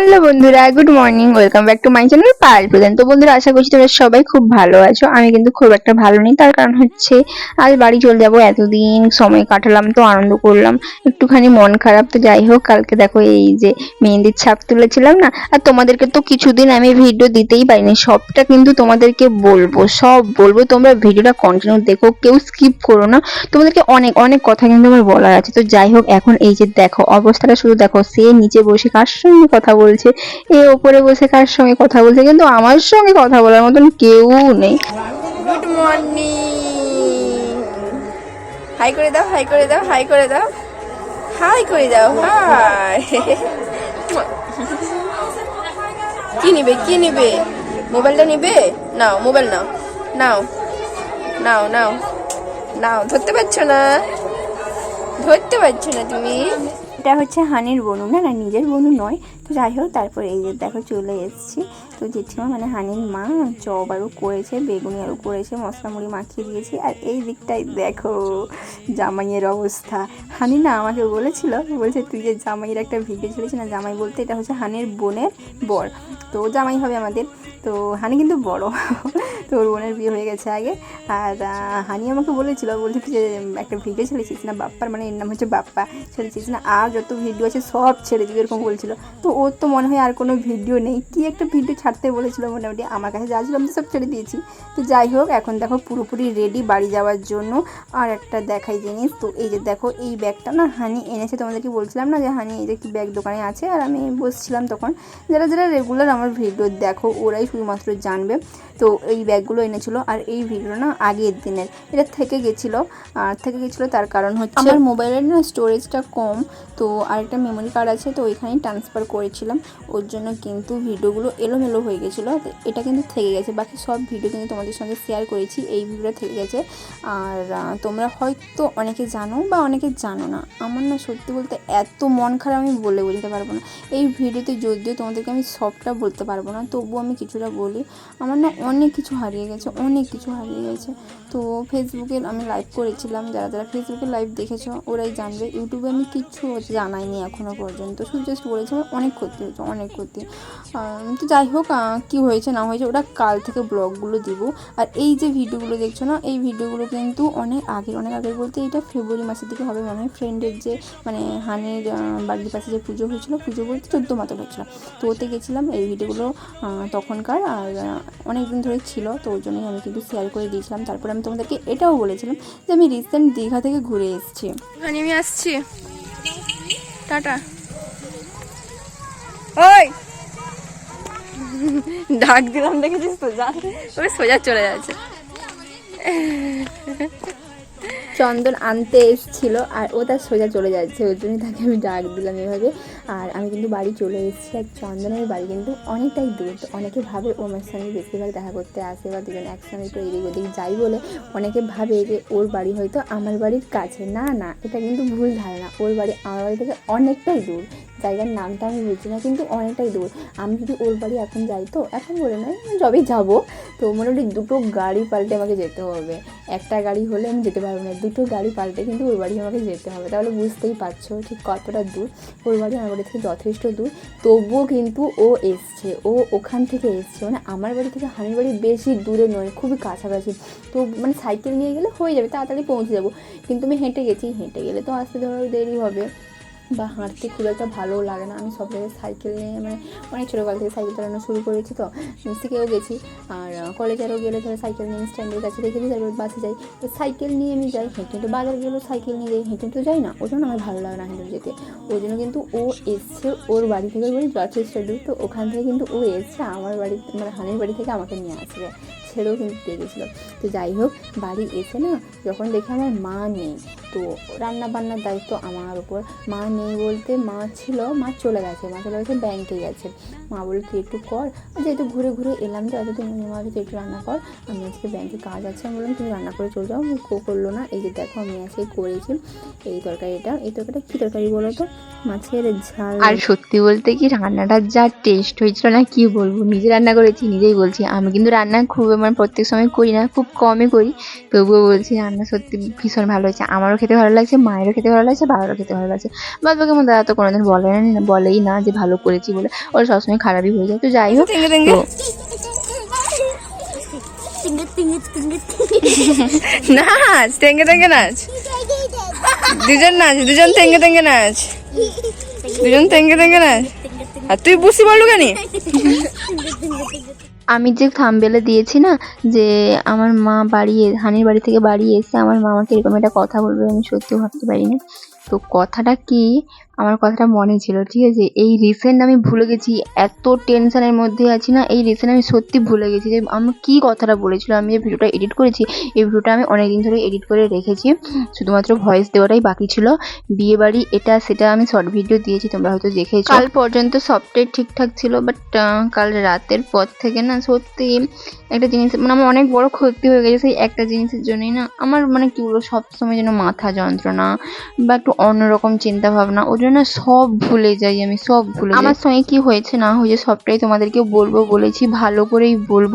Hello বন্ধুরা good morning welcome back to my channel Pal Pradhan তো বন্ধুরা, আশা করছি তোমরা সবাই খুব ভালো আছো। আমি কিন্তু খুব একটা ভালো নেই, তার কারণ হচ্ছে আজ বাড়ি চলে যাব, এতদিন সময় কাটালাম, তো আনন্দ করলাম, একটুখানি মন খারাপ, তো যাই হোক, কালকে দেখো এই যে মেহেন্দির ছাপ তুলেছিলাম না, আর তোমাদেরকে তো কিছুদিন আমি ভিডিও দিতেই পারিনি, সবটা কিন্তু তোমাদেরকে বলব, সব বলব, তোমরা ভিডিওটা কন্টিনিউ দেখো, কেউ স্কিপ করো না। তোমাদেরকে অনেক অনেক কথা কিন্তু আমার বলার আছে, তো যাই হোক, এখন এই যে দেখো, অবস্থাটা শুধু দেখো, সে নিচে বসে কার সঙ্গে কথা বলছে, এ ওপরে বসে কার সঙ্গে কথা বলছে? কিন্তু আমার সঙ্গে কথা বলার মতন কেউ নেই। গুড মর্নিং হাই করে দাও হাই করে দাও হাই করে দাও। হাই করে দাও হাই কি নিবে কি নিবে? মোবাইলটা নিবে? নাও, মোবাইল নাও। নাও নাও নাও। নাও, ধরতে পারছ না? ধরতে পারছ না তুমি? এটা হচ্ছে হানির বনু, না না, নিজের বনু নয়। তো যাই হোক, তারপরে এই যে দেখো চলে এসেছি। তো জেঠিমা মানে হানির মা, চপ আরও করেছে, বেগুনি আরও করেছে মশলা মুড়ি মাখিয়ে দিয়েছি। আর এই দিকটাই দেখো, জামাইয়ের অবস্থা। হানি না আমাকে বলেছিল, বলছে, তুই যে জামাইয়ের একটা ভিডিও ছেড়েছি না, জামাই বলতে এটা হচ্ছে হানির বোনের বর। তো জামাই হবে আমাদের। তো হানি কিন্তু বড়। তো ওর বোনের বিয়ে হয়ে গেছে আগে। আর হানি আমাকে বলেছিল বলছে যে, একটা ভিডিও ছেড়েছিস না বাপ্পার? মানে এর নাম হচ্ছে বাপ্পা। ছেড়েছিস না? আর যত ভিডিও আছে সব ছেড়ে দিবি, এরকম বলছিল। তো ওর তো মনে হয় আর কোনো ভিডিও নেই। কি একটা ভিডিও ছাড়তে বলেছিল মোটামুটি। আমার কাছে যা ছিল আমি সব ছেড়ে দিয়েছি। তো যাই হোক, এখন দেখো পুরোপুরি রেডি বাড়ি যাওয়ার জন্য। আর একটা দেখাই জিনিস, তো এই যে দেখো, এই ব্যাগটা না হানি এনেছে। তোমাদেরকে বলছিলাম না যে, হানি এই যে কি ব্যাগ দোকানে আছে? আর আমি বসছিলাম তখন। যারা যারা রেগুলার আমার ভিডিও দেখো, ওরাই শুধুমাত্র জানবে। তো এই ব্যাগগুলো এনেছিল আর এই ভিডিও না আগের দিনের। এটা থেকে গেছিল, আর থেকে গেছিল তার কারণ হচ্ছে আমার মোবাইলের না স্টোরেজটা কম তো আরেকটা মেমোরি কার্ড আছে, তো ওইখানেই ট্রান্সফার করেছিলাম। ওর জন্য কিন্তু ভিডিওগুলো এলোমেলো হয়ে গেছিল। এটা কিন্তু থেকে গেছে। বাকি সব ভিডিও কিন্তু তোমাদের সঙ্গে শেয়ার করেছি। এই ভিডিওটা থেকে গেছে। আর তোমরা হয়তো অনেকে জানো বা অনেকে জানো না। আমার না সত্যি বলতে এত মন খারাপ আমি বলে বোঝাতে পারব না। এই ভিডিওতে যদিও তোমাদেরকে আমি সবটা বলতে পারব না, তবুও আমি কিছুটা বলি। আমার না অনেক কিছু হারিয়ে গেছে, অনেক কিছু হারিয়ে গেছে। তো ফেসবুকে আমি লাইভ করেছিলাম। যারা যারা ফেসবুকে লাইভ দেখেছ, ওরাই জানবে। ইউটিউবে আমি কিচ্ছু জানাইনি এখনও পর্যন্ত। শুধু জাস্ট বলেছি আমার অনেক ক্ষতি হয়েছে অনেক ক্ষতি। তো যাই হোক কী হয়েছে না হয়েছে ওটা কাল থেকে ব্লগগুলো দিব। আর এই যে ভিডিওগুলো দেখছ না এই ভিডিওগুলো কিন্তু অনেক আগের অনেক আগের বলতে এটা ফেব্রুয়ারি মাসের দিকে হবে মনে হয়। ফ্রেন্ডের যে মানে হানির বাড়ির পাশে যে পুজো হয়েছিল পুজো বলতে চোদ্দ মাতল হচ্ছিল তো ওতে গেছিলাম এই ভিডিওগুলো তখনকার আর অনেক দিন ধরে ছিল তো ওই জন্যই আমি কিন্তু শেয়ার করে দিয়েছিলাম। তারপরে আমি তোমাদেরকে এটাও বলেছিলাম যে আমি রিসেন্ট দীঘা থেকে ঘুরে এসেছি। হানি আমি আসছি টাটা। ওই! ডাক দিলাম দেখেছিস তো? যা। ওই সোজা চলে যাচ্ছে। চন্দন আনতে এসেছিল আর ও তার সোজা চলে যাচ্ছে, ওই জন্যই তাকে আমি ডাক দিলাম এভাবে। আর আমি কিন্তু বাড়ি চলে এসেছি আর চন্দনের বাড়ি কিন্তু অনেকটাই দূর, তো অনেকে ভাবে ও আমার সঙ্গে বেশিরভাগ দেখা করতে আসে বা দুজন একসঙ্গে একটু এদিক ওদিক যাই বলে, অনেকে ভাবে যে ওর বাড়ি হয়তো আমার বাড়ির কাছে। না না, এটা কিন্তু ভুল ধারণা, ওর বাড়ি আমার বাড়ি থেকে অনেকটাই দূর। জায়গার নামটা আমি বলছি না, কিন্তু অনেকটাই দূর। আমি যদি ওর বাড়ি এখন যাই তো, এখন বলে নয় যবে যাব। তো মোটামুটি দুটো গাড়ি পাল্টে আমাকে যেতে হবে। একটা গাড়ি হলে আমি যেতে পারব না, দুটো গাড়ি পাল্টে কিন্তু ওর বাড়ি আমাকে যেতে হবে। তাহলে বুঝতেই পারছ ঠিক কতটা দূর। ওর বাড়ি আমার বাড়ি থেকে যথেষ্ট দূর। তবুও কিন্তু ও এসছে, ও ওখান থেকে এসছে। মানে আমার বাড়ি থেকে হানির বাড়ি বেশি দূরে নয়, খুবই কাছাকাছি। তো মানে সাইকেল নিয়ে গেলে হয়ে যাবে, তাড়াতাড়ি পৌঁছে যাব। কিন্তু আমি হেঁটে গেছি, হেঁটে গেলে তো আসতে ধরো দেরি হবে। বা হাঁটতে খুব একটা ভালোও লাগে না। আমি সব জায়গায় সাইকেল নিয়ে মানে অনেক ছোটোকাল থেকে সাইকেল চালানো শুরু করেছি তো। শিখেও গেছি আর কলেজেরও গেলে ধরো সাইকেল নিয়ে স্ট্যান্ডের কাছে রেখে দিই, তারপর বাসে যাই। তো সাইকেল নিয়ে আমি যাই, হেঁটে হেঁটে বাজার গেলেও সাইকেল নিয়ে যাই, হেঁটে তো যাই না। ওই জন্য আমার ভালো লাগে না হেঁটে যেতে। ওই জন্য কিন্তু ও এসছে ওর বাড়ি থেকে বলি যথেষ্ট দূর তো ওখান থেকে কিন্তু ও এসছে আমার বাড়ি মানে হানির বাড়ি থেকে আমাকে নিয়ে আসবে। ছেড়েও কিন্তু দিয়ে গেছিল তো যাই হোক, বাড়ি এসে না যখন দেখি আমার মা নেই তো রান্না বান্নার দায়িত্ব আমার উপর। মা নেই বলতে মা ছিল, মা চলে গেছে, মা চলে গেছে ব্যাংকে গেছে। মা বলে তুই একটু কর। যেহেতু ঘুরে ঘুরে এলাম তো, এতদিন মা তুই একটু রান্না কর। আমি আজকে ব্যাংকে কাজ আছে, আমি বললাম, তুমি রান্না করে চলে যাও। কো করল না। এই যে দেখো, আমি আজকে করেছি এই তরকারিটা এই তরকারিটা কী তরকারি বলো তো? মাছের ঝাল। আর সত্যি বলতে কি রান্নাটার যা টেস্ট হয়েছিল না, কি বলব? নিজে রান্না করেছি, নিজেই বলছি। আমি কিন্তু রান্না খুব মানে প্রত্যেক সময় করি না, খুব কমই করি। তবুও বলছি, রান্না সত্যি ভীষণ ভালো হয়েছে। আমারও খেতে ভালো লাগছে মায়েরও খেতে ভালো লাগছে বাবারও খেতে ভালো লাগছে। বাদ বাকি আমার দাদা তো কোনোদিন বলে না বলেই না যে ভালো করেছি বলে। ওর সবসময় খারাপই হয়ে যায়। তো যাই হোক নাচ তেঙ্গে তেঙ্গে নাচ। দুজন নাচ দুজন তেঙ্গে তেঙ্গে নাচ। দুজন তেঙ্গে তেঙ্গে নাচ। আর তুই বুঝতে পারলু কেন আমি যে থামবেলে দিয়েছি না, যে আমার মা বাড়ি হানির বাড়ি থেকে বাড়ি এসে আমার মা আমাকে এরকম একটা কথা বলবে, আমি সত্যি ভাবতে পারিনি। তো কথাটা কি আমার কথাটা মনে ছিল, ঠিক আছে? এই রিসেন্ট আমি ভুলে গেছি, এত টেনশনের মধ্যে আছি না, এই রিসেন্ট আমি সত্যি ভুলে গেছি যে আমি কি কথাটা বলেছিল আমি যে ভিডিওটা এডিট করেছি, এই ভিডিওটা আমি অনেক দিন ধরে এডিট করে রেখেছি, শুধুমাত্র ভয়েস দেওয়াটাই বাকি ছিল, বিয়ে বাড়ি এটা সেটা আমি শর্ট ভিডিও দিয়েছি, তোমরা হয়তো দেখেছ। কাল পর্যন্ত সবটাই ঠিকঠাক ছিল বাট কাল রাতের পর থেকে না সত্যি একটা জিনিস মানে আমার অনেক বড় ক্ষতি হয়ে গেছে সেই একটা জিনিসের জন্যই না, আমার মানে কি বলব, সবসময় যেন মাথা যন্ত্রণা বা একটু অন্যরকম চিন্তা ভাবনা ওই জন্য সব ভুলে যাই আমি, সব ভুলে আমার সঙ্গে কি হয়েছে না হয়েছে সবটাই তোমাদেরকে বলব, বলেছি, ভালো করেই বলব,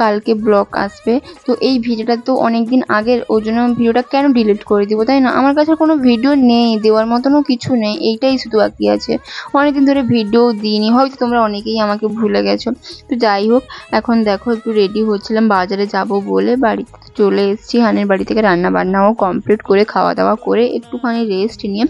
কালকে ব্লগ আসবে। তো এই ভিডিওটা তো অনেক দিন আগের ওই জন্য ভিডিওটা কেন ডিলিট করে দিব, তাই না? আমার কাছে কোনো ভিডিও নেই, দেওয়ার মতনও কিছু নেই, এইটাই শুধু বাকি আছে। অনেকদিন ধরে ভিডিও দিইনি, হয়তো তোমরা অনেকেই আমাকে ভুলে গেছো। তো যাই হোক, এখন দেখো, একটু রেডি হচ্ছিলাম, বাজারে যাব বলে বাড়িতে। চলে এসেছি। হানের বাড়ি থেকে রান্না বান্নাও কমপ্লিট করে খাওয়া দাওয়া করে একটুখানি রেস্ট নিয়ে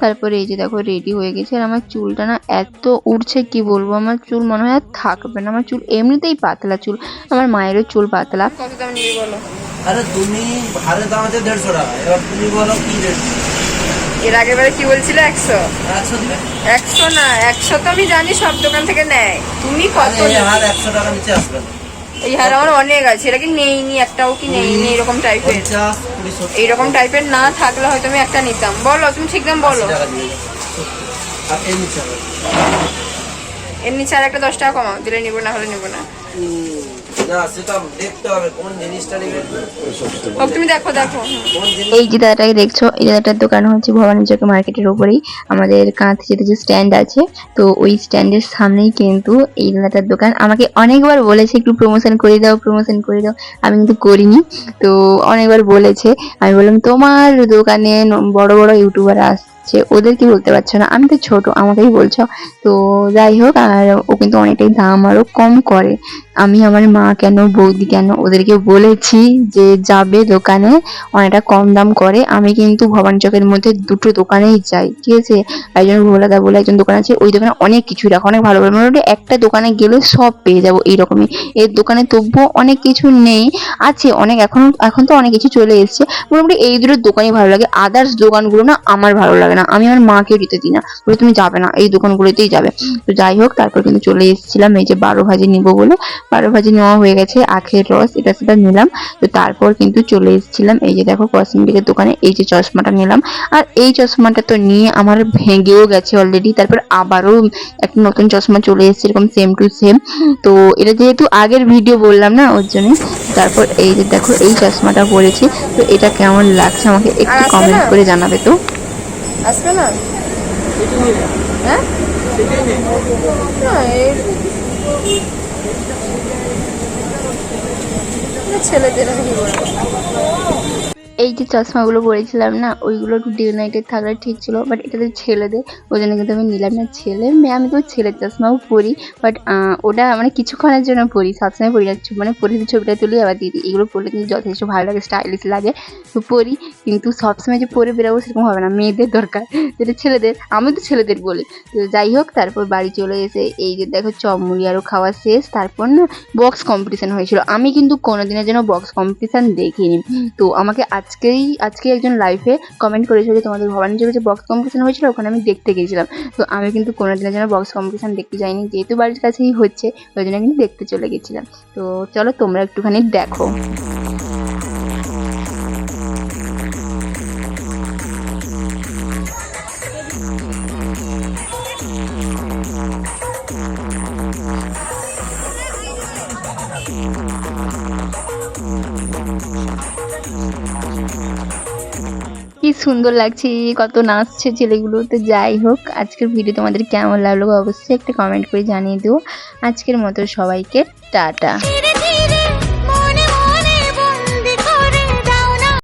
তারপরে এই যে দেখো রেডি হয়ে গেছে। আর আমার চুলটা না এত উঠছে কি বলব? আমার চুল মনে হয় আর থাকবে না। আমার চুল এমনিতেই পাতলা চুল আমার মায়েরও চুল পাতলা। কত দাম নিবি বলো? আরে তুমি দাম আছে দেড়শো টাকা। এবার তুমি বলো কি রেট এর আগের বারে কি বলছিল? একশো? একশো না একশো তো আমি জানি সব দোকান থেকে নেয়। তুমি কত একশো টাকা নিচে আসবে না। এই হার আমার অনেক আছে। এটা কি নেইনি একটাও কি নেইনি এরকম টাইপের এইরকম টাইপের না থাকলে হয়তো আমি একটা নিতাম। বলো তুমি ঠিক দাম বলো। এর নিচে আর একটা দশ টাকা কমাও। দিলে নিবো না হলে নিবো না। হুম, না সেটা দেখতে হবে কোন জিনিসটা নেবে। হোক তুমি দেখো দেখো হুম। কোন জিনিস এই যে দাদাটাকে দেখছ এই দাদাটার দোকান হচ্ছে ভবানী চক মার্কেটের ওপরেই। আমাদের কাঁথ যেতে যে স্ট্যান্ড আছে তো ওই স্ট্যান্ডের সামনেই কিন্তু এই দাদাটার দোকান। আমাকে অনেকবার বলেছে একটু প্রমোশন করে দাও প্রমোশন করে দাও। আমি কিন্তু করিনি। তো অনেকবার বলেছে আমি বললাম তোমার দোকানে বড় বড় ইউটিউবার আসছে। ওদের কি বলতে পারছ না? আমি তো ছোট, আমাকেই বলছো। তো যাই হোক, আর ও কিন্তু অনেকটাই দাম আরও কম করে। আমি আমার মা কেন, বৌদি কেন ওদেরকে বলেছি যে যাবে দোকানে, অনেকটা কম দাম করে। আমি কিন্তু ভবানী চকের মধ্যে দুটো দোকানেই যাই, ঠিক আছে? একজন ভোলাদা বলে একজন দোকান আছে, ওই দোকানে অনেক কিছু রাখে, অনেক ভালো ভালো মোটামুটি একটা দোকানে গেলে সব পেয়ে যাব এইরকমই। এর দোকানে তবুও অনেক কিছু নেই। আছে, অনেক এখন এখন তো অনেক কিছু চলে এসেছে। মোটামুটি এই দুটো দোকানই ভালো লাগে। আদার্স দোকানগুলো না আমার ভালো লাগে না। আমি আমার মাকেও দিতে দিই না। বলে তুমি যাবে না এই দোকানগুলোতেই যাবে। তো যাই হোক তারপর কিন্তু চলে এসেছিলাম এই যে বারো ভাজি নিবো বলে। বারো ভাজি নেওয়া হয়ে গেছে আখের রস এটা সেটা নিলাম। তো তারপর কিন্তু চলে এসেছিলাম এই যে দেখো কসমেটিকের দোকানে এই যে চশমাটা নিলাম। আর এই চশমাটা তো নিয়ে আমার ভেঙেও গেছে অলরেডি তারপর আবারও একটা নতুন চশমা চলে এসেছে এরকম সেম টু সেম তো এটা যেহেতু আগের ভিডিও বললাম না ওর জন্য। তারপর এই যে দেখো এই চশমাটা পরেছি। তো এটা কেমন লাগছে আমাকে একটু কমেন্ট করে জানাবে তো। আসবে না? হ্যাঁ? ছেলেদের আমি কি বলব এই যে চশমাগুলো পরেছিলাম না, ওইগুলো একটু ডে নাইটের থাকলে ঠিক ছিল বাট এটা তো ছেলেদের, ওই জন্য কিন্তু আমি নিলাম না। ছেলে, মেয়ে, আমি তো ছেলের চশমাও পরি বাট ওটা মানে কিছুক্ষণের জন্য পরি, সবসময় পরি না। মানে পরে ছবিটা তুলি, আবার দিয়ে দিই। এগুলো পরলে কিন্তু যথেষ্ট ভালো লাগে স্টাইলিশ লাগে। তো পরি, কিন্তু সবসময় যে পরে বেরোবো সেরকম হবে না, মেয়েদের দরকার। যেটা ছেলেদের, আমি তো ছেলেদের বলি। তো যাই হোক, তারপর বাড়ি চলে এসে এই যে দেখো চমড়ি আরও খাওয়া শেষ। তারপর না বক্স কম্পিটিশান হয়েছিল। আমি কিন্তু কোনোদিনের জন্য বক্স কম্পিটিশান দেখিনি। তো আমাকে আজকেই আজকে একজন লাইফে কমেন্ট করেছিল যে তোমাদের ভবানী চোখে যে বক্স কম্পিটিশন হয়েছিল, ওখানে আমি দেখতে গিয়েছিলাম। তো আমি কিন্তু কোনো দিনের জন্য বক্স কম্পিটিশন দেখতে যাইনি। যেহেতু বাড়ির কাছেই হচ্ছে, ওই জন্য কিন্তু দেখতে চলে গেছিলাম। তো চলো তোমরা একটুখানি দেখো। সুন্দর লাগছে কত নাচছে ছেলেগুলো তো যাই হোক, আজকের ভিডিও তোমাদের কেমন লাগল অবশ্যই একটা কমেন্ট করে জানিয়ে দিও। আজকের মতো সবাইকে টাটা।